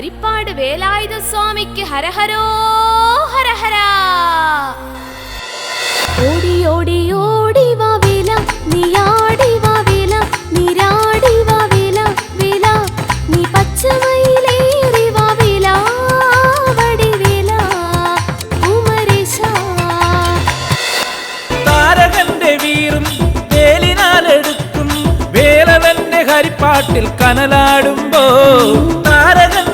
ഹരിപ്പാട് വേലായുധ സ്വാമിക്ക് ഹരഹരോ ഹരഹര. ഓടി ഓടി ഓടി വാ വേല നീയാടി വാ വേല നീരാടി വാ വേല നീ പച്ചമയിലേറി വാ വേല വടിവേല കുമരേശ താരകന്റെ വീറും വേലിനാലെടുക്കും വേലവന്റെ ഹരിപ്പാട്ടിൽ കനലാടുമ്പോ താരകന്റെ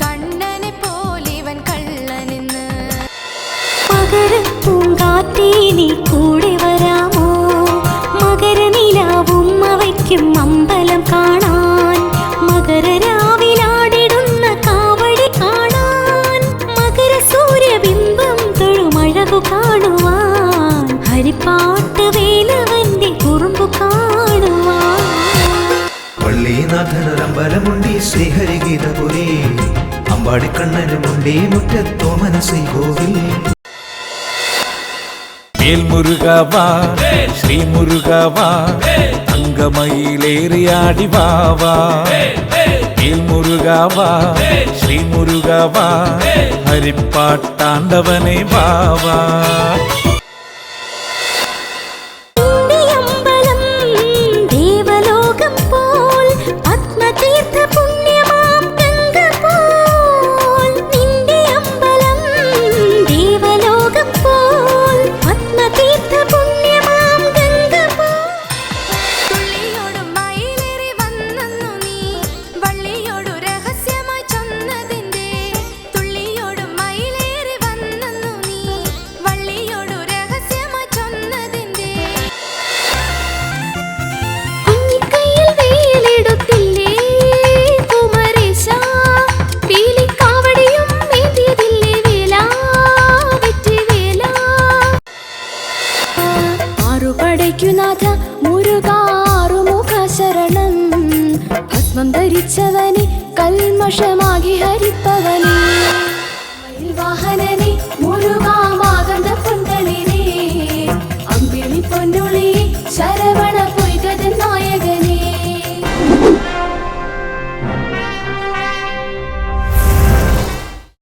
കണ്ണനെ ചിലമ്പു കള്ളനെന്ന്. മകരപ്പൂങ്കാറ്റേ നീ കൂടെ ഹരിപ്പാട്ട് വേലവന്റെ കുറുമ്പു കാണുവാൻ വള്ളീനാഥനൊരമ്പലമുണ്ടി ശ്രീഹരിഗീതപുരി അമ്പാടിക്കണ്ണനുമുണ്ടി മുറ്റത്തോമന ശ്രീകോവിൽ മേൽമുരുകവാ ശ്രീമുരുകവാ അങ്കമയിലേറിയാടി വാവാ മേൽമുരുകവാ ശ്രീമുരുകവാ ഹരിപ്പാട്ടാണ്ടവനെ വാവാ മാറുപടയ്ക്കുനാഥ മുരുകാറു മുഖശരണം പത്മം ധരിച്ചവനെ കൽമഷമാകി ഹരിപ്പവനെ. വാഹനനെ മുരുകാമ